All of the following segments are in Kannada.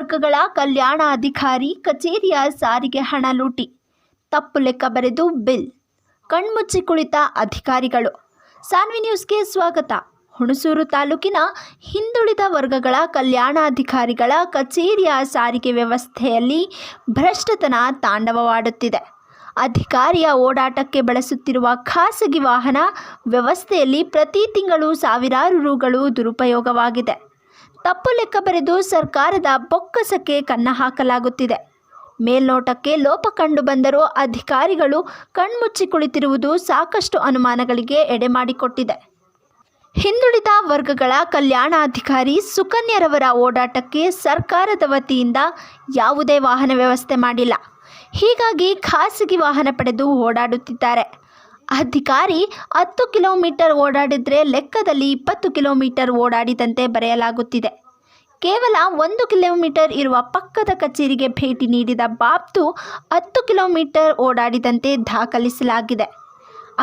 ವರ್ಗಗಳ ಕಲ್ಯಾಣಾಧಿಕಾರಿ ಕಚೇರಿಯ ಸಾರಿಗೆ ಹಣ ಲೂಟಿ. ತಪ್ಪು ಲೆಕ್ಕ ಬರೆದು ಬಿಲ್. ಕಣ್ಮುಚ್ಚಿ ಕುಳಿತ ಅಧಿಕಾರಿಗಳು. ಸಾನ್ವಿ ನ್ಯೂಸ್ಗೆ ಸ್ವಾಗತ. ಹುಣಸೂರು ತಾಲೂಕಿನ ಹಿಂದುಳಿದ ವರ್ಗಗಳ ಕಲ್ಯಾಣಾಧಿಕಾರಿಗಳ ಕಚೇರಿಯ ಸಾರಿಗೆ ವ್ಯವಸ್ಥೆಯಲ್ಲಿ ಭ್ರಷ್ಟತನ ತಾಂಡವವಾಡುತ್ತಿದೆ. ಅಧಿಕಾರಿಯ ಓಡಾಟಕ್ಕೆ ಬಳಸುತ್ತಿರುವ ಖಾಸಗಿ ವಾಹನ ವ್ಯವಸ್ಥೆಯಲ್ಲಿ ಪ್ರತಿ ತಿಂಗಳು ಸಾವಿರಾರು ರುಗಳು ದುರುಪಯೋಗವಾಗಿದೆ. ತಪ್ಪು ಲೆಕ್ಕ ಬರೆದು ಸರ್ಕಾರದ ಬೊಕ್ಕಸಕ್ಕೆ ಕನ್ನ ಹಾಕಲಾಗುತ್ತಿದೆ. ಮೇಲ್ನೋಟಕ್ಕೆ ಲೋಪ ಕಂಡು ಬಂದರೂ ಅಧಿಕಾರಿಗಳು ಕಣ್ಮುಚ್ಚಿ ಕುಳಿತಿರುವುದು ಸಾಕಷ್ಟು ಅನುಮಾನಗಳಿಗೆ ಎಡೆಮಾಡಿಕೊಟ್ಟಿದೆ ಹಿಂದುಳಿದ ವರ್ಗಗಳ ಕಲ್ಯಾಣಾಧಿಕಾರಿ ಸುಕನ್ಯರವರ ಓಡಾಟಕ್ಕೆ ಸರ್ಕಾರದ ವತಿಯಿಂದ ಯಾವುದೇ ವಾಹನ ವ್ಯವಸ್ಥೆ ಮಾಡಿಲ್ಲ. ಹೀಗಾಗಿ ಖಾಸಗಿ ವಾಹನ ಪಡೆದು ಓಡಾಡುತ್ತಿದ್ದಾರೆ. ಅಧಿಕಾರಿ ಹತ್ತು ಕಿಲೋಮೀಟರ್ ಓಡಾಡಿದರೆ ಲೆಕ್ಕದಲ್ಲಿ ಇಪ್ಪತ್ತು ಕಿಲೋಮೀಟರ್ ಓಡಾಡಿದಂತೆ ಬರೆಯಲಾಗುತ್ತಿದೆ. ಕೇವಲ ಒಂದು ಕಿಲೋಮೀಟರ್ ಇರುವ ಪಕ್ಕದ ಕಚೇರಿಗೆ ಭೇಟಿ ನೀಡಿದ ಬಾಬ್ತು ಹತ್ತು ಕಿಲೋಮೀಟರ್ ಓಡಾಡಿದಂತೆ ದಾಖಲಿಸಲಾಗಿದೆ.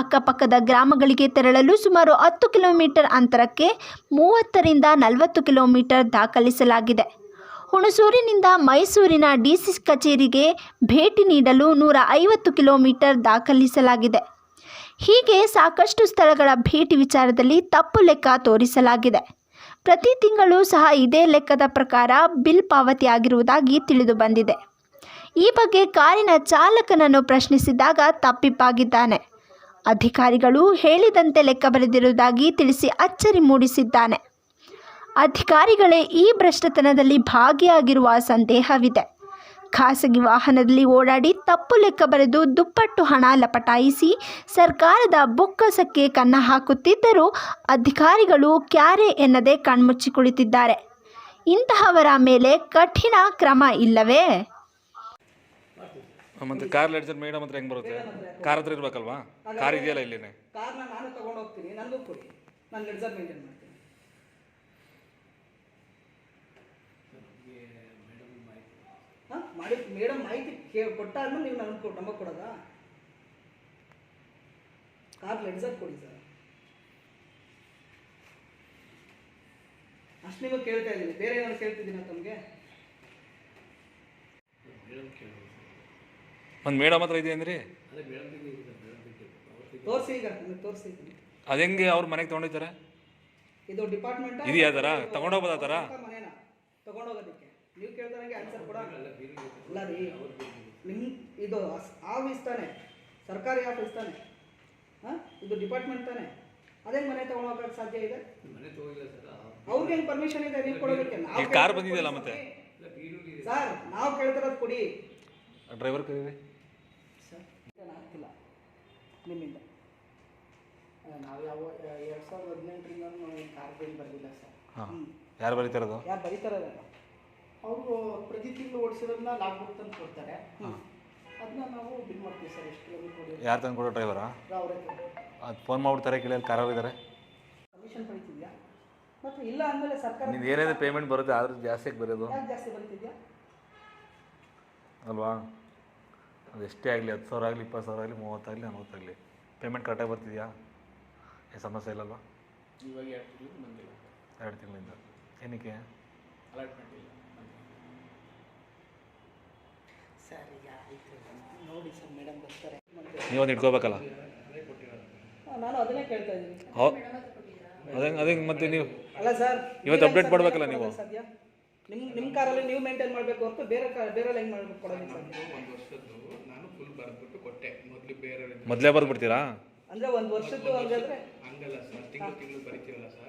ಅಕ್ಕಪಕ್ಕದ ಗ್ರಾಮಗಳಿಗೆ ತೆರಳಲು ಸುಮಾರು ಹತ್ತು ಕಿಲೋಮೀಟರ್ ಅಂತರಕ್ಕೆ ಮೂವತ್ತರಿಂದ ನಲವತ್ತು ಕಿಲೋಮೀಟರ್ ದಾಖಲಿಸಲಾಗಿದೆ. ಹುಣಸೂರಿನಿಂದ ಮೈಸೂರಿನ ಡಿಸಿ ಕಚೇರಿಗೆ ಭೇಟಿ ನೀಡಲು ನೂರ ಐವತ್ತು ಕಿಲೋಮೀಟರ್ ದಾಖಲಿಸಲಾಗಿದೆ. ಹೀಗೆ ಸಾಕಷ್ಟು ಸ್ಥಳಗಳ ಭೇಟಿ ವಿಚಾರದಲ್ಲಿ ತಪ್ಪು ಲೆಕ್ಕ ತೋರಿಸಲಾಗಿದೆ. ಪ್ರತಿ ತಿಂಗಳು ಸಹ ಇದೇ ಲೆಕ್ಕದ ಪ್ರಕಾರ ಬಿಲ್ ಪಾವತಿಯಾಗಿರುವುದಾಗಿ ತಿಳಿದು ಬಂದಿದೆ. ಈ ಬಗ್ಗೆ ಕಾರಿನ ಚಾಲಕನನ್ನು ಪ್ರಶ್ನಿಸಿದಾಗ ತಪ್ಪಿಪ್ಪಾಗಿದ್ದಾನೆ ಅಧಿಕಾರಿಗಳು ಹೇಳಿದಂತೆ ಲೆಕ್ಕ ಬರೆದಿರುವುದಾಗಿ ತಿಳಿಸಿ ಅಚ್ಚರಿ ಮೂಡಿಸಿದ್ದಾನೆ. ಅಧಿಕಾರಿಗಳೇ ಈ ಭ್ರಷ್ಟತನದಲ್ಲಿ ಭಾಗಿಯಾಗಿರುವ ಸಂದೇಹವಿದೆ. ಖಾಸಗಿ ವಾಹನದಲ್ಲಿ ಓಡಾಡಿ ತಪ್ಪು ಲೆಕ್ಕ ಬರೆದು ದುಪ್ಪಟ್ಟು ಹಣ ಲಪಟಾಯಿಸಿ ಸರ್ಕಾರದ ಬೊಕ್ಕಸಕ್ಕೆ ಕನ್ನ ಹಾಕುತ್ತಿದ್ದರೂ ಅಧಿಕಾರಿಗಳು ಕ್ಯಾರೆ ಎನ್ನದೆ ಕಣ್ಮುಚ್ಚಿ ಕುಳಿತಿದ್ದಾರೆ. ಇಂತಹವರ ಮೇಲೆ ಕಠಿಣ ಕ್ರಮ ಇಲ್ಲವೇ? ಮತ್ತೆ ಕಾರ್ ಲೆಡ್ಜರ್ ಮೇಡಮ್ ಹತ್ರ ಹೆಂಗ್ ಬರುತ್ತೆ? ಕಾರ್ ಹತ್ರ ಇರ್ಬೇಕಲ್ವಾ? ಕಾರ್ ಇದೆಯಲ್ಲ ಇಲ್ಲಿನೇ? ಕಾರ್ನ ನಾನು ತಗೊಂಡು ಹೋಗ್ತೀನಿ ನನಗೂ ಕೊಡಿ. ನಾನು ಲೆಡ್ಜರ್ ಮೇಂಟೈನ್ ಮಾಡ್ತೀನಿ. ಮಾಡಿ ಮೇಡಮ್ ಮಾಹಿತಿ ಕೇ ಕೊಟ್ಟಾದ್ಮೇಲೆ ನೀವು ನನಗೆ ಕೊಟ್ಟು ನಮಗೆ ಕೊಡೋದಾ? ಕಾರ್ ಲೆಡ್ಸರ್ ಕೊಡಿ ಸರ್. ಅಷ್ಟು ನಿಮಗೆ ಕೇಳ್ತಾ ಇದ್ದೀನಿ. ಬೇರೆ ಏನಾದ್ರು ಕೇಳ್ತಿದ್ದೀನ ತಮಗೆ? ಒಂದು ಮೇಡಮ್ ಹತ್ರ ಇದೆ ಅಂದ್ರಿ? ತೋರಿಸಿ ಈಗ ತೋರಿಸಿ ಅದು ಹೆಂಗೆ ಅವ್ರ ಮನೆಗೆ ತೊಗೊಂಡಿದ್ದಾರೆ ಇದು ಡಿಪಾರ್ಟ್ಮೆಂಟ್? ಇದೆಯಾ ತರ ಥರ ತಗೊಂಡೋಗ್ಬೋದಾ ತರ ಥರ ಮನೇನ? ತಗೊಂಡೋಗೋದಕ್ಕೆ ನೀವು ಕೇಳ್ದಂಗೆ ಆನ್ಸರ್ ಕೂಡ ಅಲ್ಲ ರೀ ನಿಮ್ಮ ಇದು ಆಫೀಸ್ ತಾನೆ ಸರ್ಕಾರಿ ಆಫೀಸ್ ತಾನೆ ಹಾಂ? ಇದು ಡಿಪಾರ್ಟ್ಮೆಂಟ್ ತಾನೆ. ಅದೇ ಮನೆ ತಗೊಳಕ್ ಸಾಧ್ಯ ಇದೆ? ಅವ್ರಿಗೆ ಹೆಂಗೆ ಪರ್ಮಿಷನ್ ಇದೆ ನೀವು ಕೊಡೋದಕ್ಕೆ? ನಾವು ಕಾರ್ ಬಂದಿದೆಯಲ್ಲ ಮತ್ತೆ? ಸರ್ ನಾವು ಕೇಳ್ತಿರೋದು ಕೊಡಿ. ಡ್ರೈವರ್ ಕರೀರಿ. ಸರ್ ಏನು ಆಗ್ತಿಲ್ಲ ನಿಮ್ಮಿಂದ? ನಾವು ಯಾವ ಎರಡು ಸಾವಿರದ ಹದಿನೆಂಟರಿಂದ ನಾವು ಕಾರ್ ಬಿಲ್ ಬರಲಿಲ್ಲ ಸರ್ ಹಾಂ. ಯಾರು ಬರೀತಿರೋದು ಯಾರು ಬರೀತಾರಲ್ಲ ಅವರು ಪ್ರತಿ ತಿಂಗಳು ಓಡಿಸಿರೋದನ್ನ ಲಾಗ್ ಬುಕ್ ತಂದು ಕೊಡ್ತಾರೆ. ಅದನ್ನ ನಾವು ಬಿಲ್ ಮಾಡ್ತೀವಿ ಸರ್ ಎಷ್ಟು ಕಿಲೋಮೀಟರ್ ಯಾರು ತಂದು ಕೊಡೋ ಡ್ರೈವರಾ? ಅವರೇ ಅದು ಫೋನ್ ಮಾಡ್ಬಿಡ್ತಾರೆ ಕೇಳಿ ಅಲ್ಲಿ ಕಾರಲ್ಲಿ ಇದ್ದಾರೆ ಕಮಿಷನ್ ಪಡಿತಿದ್ಯಾ ಮತ್ತು ಇಲ್ಲ ಅಂದಮೇಲೆ ಸರ್ಕಾರ ನೀವು ಏನೇನು ಪೇಮೆಂಟ್ ಬರುತ್ತೆ ಆದ್ರೂ ಜಾಸ್ತಿ ಬರೋದು. ಯಾಕೆ ಜಾಸ್ತಿ ಬರ್ತಿದ್ಯಾ? ಅಲ್ವಾ? ಅದು ಎಷ್ಟೇ ಆಗಲಿ ಹತ್ತು ಸಾವಿರ ಆಗಲಿ ಇಪ್ಪತ್ತು ಸಾವಿರ ಆಗಲಿ ಮೂವತ್ತಾಗಲಿ ನಲ್ವತ್ತಾಗಲಿ ಪೇಮೆಂಟ್ ಕರೆಕ್ಟಾಗಿ ಬರ್ತಿದೆಯಾ? ಏನು ಸಮಸ್ಯೆ ಇಲ್ಲಲ್ವಾ ಇವಾಗ ಎರಡು ತಿಂಗಳು ಬಂದಿಲ್ಲ. ಎರಡು ತಿಂಗಳಿಂದ. ಏನಕ್ಕೆ? ಅಲಾಟ್ಮೆಂಟ್ ಇಲ್ಲ. ಸರ್ ಒಂದು ಆಯಿತು. ನೋಡಿ ಸರ್ ಮೇಡಮ್ ಬರ್ತಾರೆ. ನೀವೊಂದು ಇಟ್ಕೋಬೇಕಲ್ಲ ನಾನು ಅದನ್ನೇ ಕೇಳ್ತಾ ಇದ್ದೀನಿ. ಹೌ ಅದೇ ಅದೇ ಮತ್ತೆ ನೀವು ಅಲ್ಲ ಸರ್ ಇವತ್ತು ಅಪ್ಡೇಟ್ ಮಾಡ್ಬೇಕಲ್ಲ ನೀವು? ಸದ್ಯ? ನಿಮ್ಮ ನಿಮ್ಮ ಕಾರಲ್ಲಿ ನೀವು ಮೇಂಟೈನ್ ಮಾಡಬೇಕು ಹೊರತು ಬೇರೆ ಕಾರ್ ಬೇರೆ ಹೆಂಗೆ ಮಾಡ್ಬೇಕು ಕೊಡೋದು ಸರ್. ಒಂದು ವರ್ಷದ್ದು ನಾನು ಫುಲ್ ಬರೆದ್ಬಿಟ್ಟು ಕೊಟ್ಟೆ. ಮೊದಲು ಬೇರೆ ಮೊದಲೇ ಬರ್ಬಿಡ್ತೀರಾ ಅಂದರೆ ಒಂದು ವರ್ಷದ್ದು ಹಂಗಾದ್ರೆ? ಹಂಗಲ್ಲ ಸರ್ ತಿಂಗಳು ತಿಂಗಳು ಬರೀತೀರಲ್ಲ ಸರ್.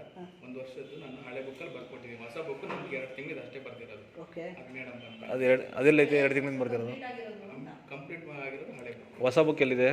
ಒಂದು ವರ್ಷದ್ದು ನಾನು ಹಳೆ ಬುಕ್ಕಲ್ಲಿ ಬರ್ಕೊಟ್ಟಿದ್ದೀನಿ. ಹೊಸ ಬುಕ್ ನಮ್ಗೆ ಎರಡು ತಿಂಗಳು ಅಷ್ಟೇ ಬರ್ದಿರೋದು. ಓಕೆ. ಬಂದು ಅದು ಎರಡು ಅದೆಲ್ಲೈತೆ ಎರಡು ತಿಂಗಳಿಂದ ಬರ್ತಿರೋದು ಕಂಪ್ಲೀಟ್ ಆಗಿರೋದು ಹಳೆ ಬುಕ್. ಹೊಸ ಬುಕ್ ಎಲ್ಲಿದೆ?